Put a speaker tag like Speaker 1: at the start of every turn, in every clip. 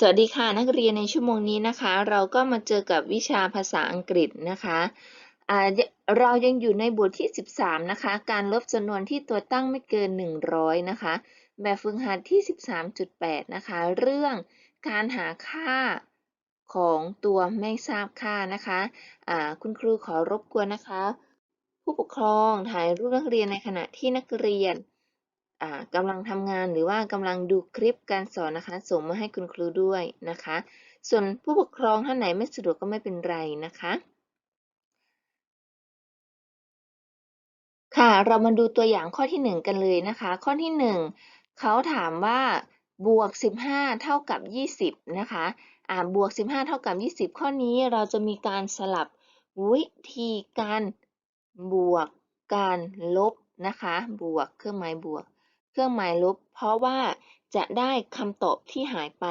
Speaker 1: สวัสดีค่ะนักเรียนในชั่วโมงนี้นะคะ เราก็มาเจอกับวิชาภาษาอังกฤษนะคะเรายังอยู่ในบทที่ 13 นะคะ การลบจำนวนที่ตัวตั้งไม่เกิน 100 นะคะ แบบฝึกหัดที่ 13.8 นะคะ เรื่องการหาค่าของตัวไม่ทราบค่านะคะอ่าคุณครูขอรบกวนนะคะ ผู้ปกครองถ่ายรูปนักเรียนในขณะที่นักเรียน กำลังทำงานหรือว่ากำลังดูคลิปการสอนนะคะ ส่งมาให้คุณครูด้วยนะคะ ส่วนผู้ปกครองท่านไหนไม่สะดวกก็ไม่เป็นไรนะคะ ค่ะเรามาดูตัวอย่างข้อที่ 1 กันเลยนะคะ ข้อที่ 1เขาถามว่าบวก 15 เท่ากับ 20 นะคะอ่าบวก 15 เท่ากับ 20 ข้อนี้เราจะมีการสลับวิธีการบวกการลบนะคะ บวกเครื่องหมายบวก เครื่องหมายลบ เพราะว่าจะได้คำตอบที่หายไป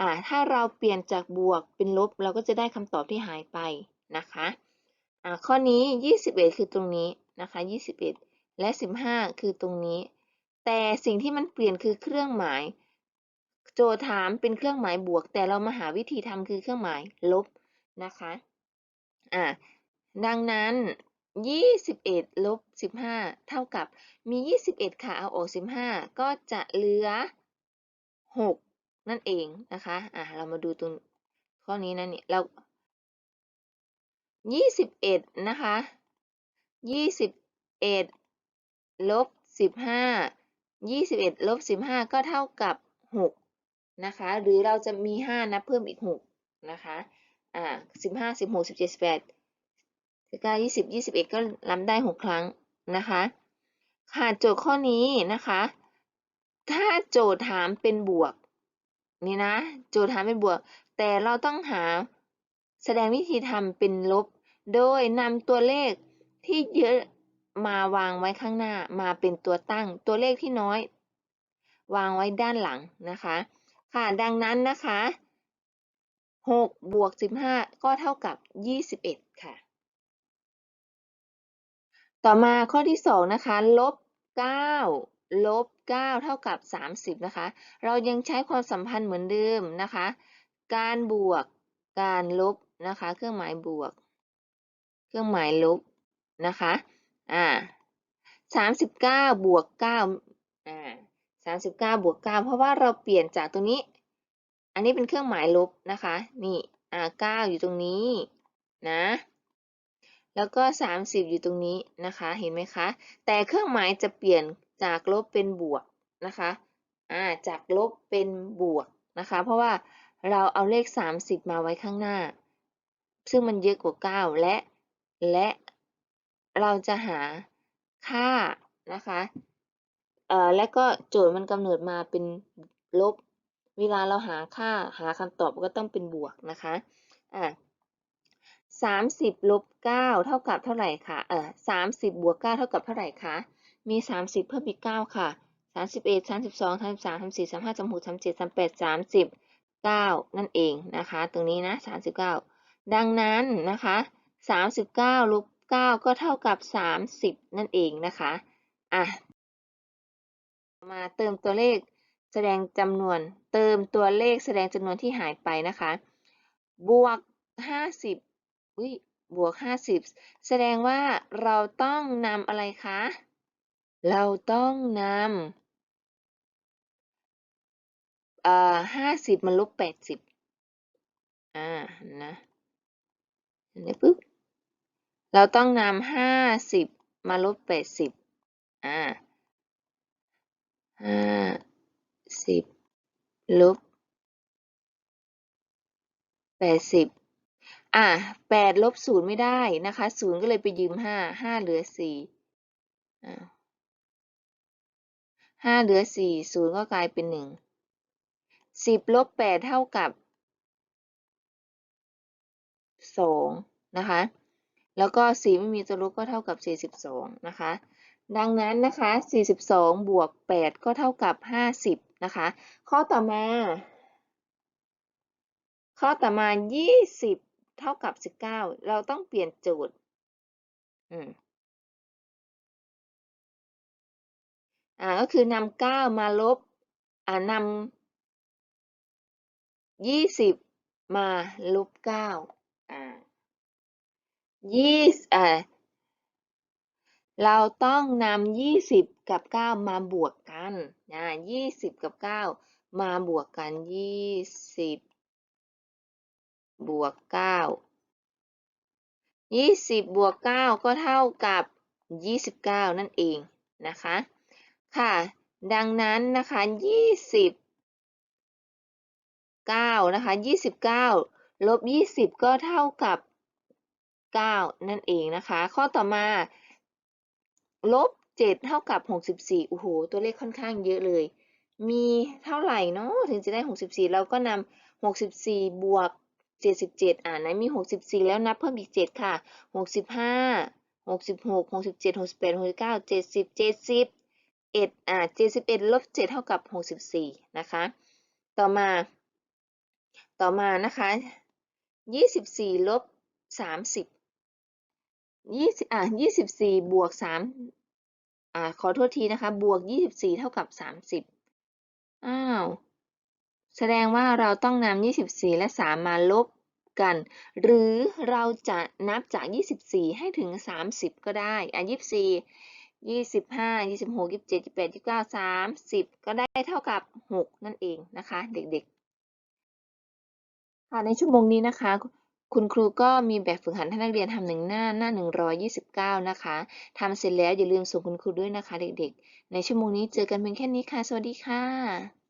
Speaker 1: อ่า ถ้าเราเปลี่ยนจากบวกเป็นลบ เราก็จะได้คำตอบที่หายไปนะคะ อ่า ข้อนี้ 21 คือตรงนี้นะคะ 21 และ 15 คือตรงนี้ แต่สิ่งที่มันเปลี่ยนคือเครื่องหมาย โจทย์ถามเป็นเครื่องหมายบวก แต่เรามาหาวิธีทำคือเครื่องหมายลบนะคะ อ่า ดังนั้น 21ลบ15เท่ากับมี21ค่ะเอาออก15ก็จะเหลือ6นั่นเองนะคะอะเรามาดูตรงข้อนี้นะเนี่ยเรา21นะคะ21ลบ15 21ลบ15ก็เท่ากับ6นะคะหรือเราจะมี5นับเพิ่มอีก6นะคะอ่า15 16 17 18 19 20 21ก็รับ ได้6ครั้งนะคะค่ะโจทย์ข้อนี้นะคะ ถ้าโจทย์ถามเป็นบวกนี่นะ โจทย์ถามเป็นบวก แต่เราต้องหาแสดงวิธีทำเป็นลบ โดยนำตัวเลขที่เยอะมาวางไว้ข้างหน้ามาเป็นตัวตั้ง ตัวเลขที่น้อย วางไว้ด้านหลังนะคะ ค่ะดังนั้นนะคะ6บวก15 ก็เท่ากับ 21 ค่ะ ต่อมาข้อที่ 2 นะคะ ลบ 9 ลบ 9 เท่ากับ 30 นะคะ เรายังใช้ความสัมพันธ์เหมือนเดิมนะคะ การบวก การลบนะคะ เครื่องหมายบวก เครื่องหมายลบนะคะ อ่า39 บวก 9 อ่า39 บวก 9 เพราะว่าเราเปลี่ยนจากตรงนี้ อันนี้เป็นเครื่องหมายลบนะคะ นี่ อ่า 9 อยู่ตรงนี้นะ แล้วก็ 30 อยู่ตรงนี้นะคะ เห็นไหมคะ แต่เครื่องหมายจะเปลี่ยนจากลบเป็นบวกนะคะอ่าจากลบเป็นบวกนะคะ เพราะว่าเราเอาเลข 30 มาไว้ข้างหน้า ซึ่งมันเยอะกว่า 9 และ และเราจะหาค่านะคะเอ่อและก็โจทย์มันกำเนิดมาเป็นลบ เวลาเราหาค่าหาคำตอบก็ต้องเป็นบวกนะคะอ่า 30ลบ9เท่ากับเท่าไหร่คะเออ30บวก9เท่ากับเท่าไหร่คะ มี 30 เพิ่มอีก 9 ค่ะ 31 32 33 34 35 36 37 38 39 นั่นเองนะคะ ตรงนี้นะ 39 ดังนั้นนะคะ 39ลบ9ก็เท่ากับ 30 นั่นเองนะคะอะมาเติมตัวเลขแสดงจำนวน เติมตัวเลขแสดงจำนวนที่หายไปนะคะ บวก 50 อุ้ยบวก 50 แสดงว่าเราต้องนำอะไรคะ เราต้องนำเอ่อ50 มาลบ 80 อ่า นะเห็นไหมปุ๊บ เราต้องนำ50 มาลบ 80 อ่า50ลบ80 อะแปดลบศูนย์ไม่ได้นะคะศูนย์ก็เลยไปยืมห้าห้าเหลือสี่อ่าห้าเหลือสี่ศูนย์ก็กลายเป็นหนึ่งสิบลบแปดเท่ากับสองนะคะ แล้วก็สี่ไม่มีตัวลบก็เท่ากับสี่สิบสองนะคะ ดังนั้นนะคะสี่สิบสองบวกแปดก็เท่ากับห้าสิบนะคะ ข้อต่อมา ข้อต่อมายี่สิบ เท่ากับ 19 เราต้องเปลี่ยนโจทย์อ่าก็คือนำ9มาลบ อ่านยี่สิบมาลบเก้าอ่ายี่อ่าเราต้องนำยี่สิบกับเก้ามาบวกกันนะยี่สิบกับเก้ามาบวกกันยี่สิบ บวกเก้ายี่สิบบวกเก้าก็เท่ากับยี่สิบเก้านั่นเองนะคะ ค่ะ ดังนั้นนะคะยี่สิบเก้านะคะยี่สิบเก้าลบยี่สิบก็เท่ากับเก้านั่นเองนะคะ ข้อต่อมาลบเจ็ดเท่ากับหกสิบสี่โอ้โห ตัวเลขค่อนข้างเยอะเลย มีเท่าไหร่เนาะถึงจะได้หกสิบสี่เราก็นำหกสิบสี่บวก เจ็ดสิบเจ็ดอ่าไหนมีหกสิบสี่แล้วนับเพิ่มอีกเจ็ดค่ะหกสิบห้าหกสิบหกหกสิบเจ็ดหกสิบแปดหกสิบเก้าเจ็ดสิบเจ็ดสิบเอ็ดอ่าเจ็ดสิบเอ็ดลบเจ็ดเท่ากับหกสิบสี่นะคะ ต่อมา ต่อมานะคะยี่สิบสี่ลบสามสิบยี่สิบอะยี่สิบสี่บวกสามอ่าขอโทษทีนะคะ บวกยี่สิบสี่เท่ากับสามสิบอ้าว แสดงว่าเราต้องนำยี่สิบสี่และสามาลบกัน หรือเราจะนับจากยี่สิบสี่ให้ถึงสามสิบก็ได้อะยี่สิบสี่ยี่สิบห้ายี่สิบหกยี่สิบเจ็ดยี่สิบแปดยี่สิบเก้าสามสิบก็ได้เท่ากับหกนั่นเองนะคะ เด็กๆ ค่ะในชั่วโมงนี้นะคะ คุณครูก็มีแบบฝึกหัดให้นักเรียนทำหนึ่งหน้าหน้า 129 นะคะทำเสร็จแล้วอย่าลืมส่งคุณครูด้วยนะคะ เด็กๆ ในชั่วโมงนี้เจอกันเพียงแค่นี้ค่ะ สวัสดีค่ะ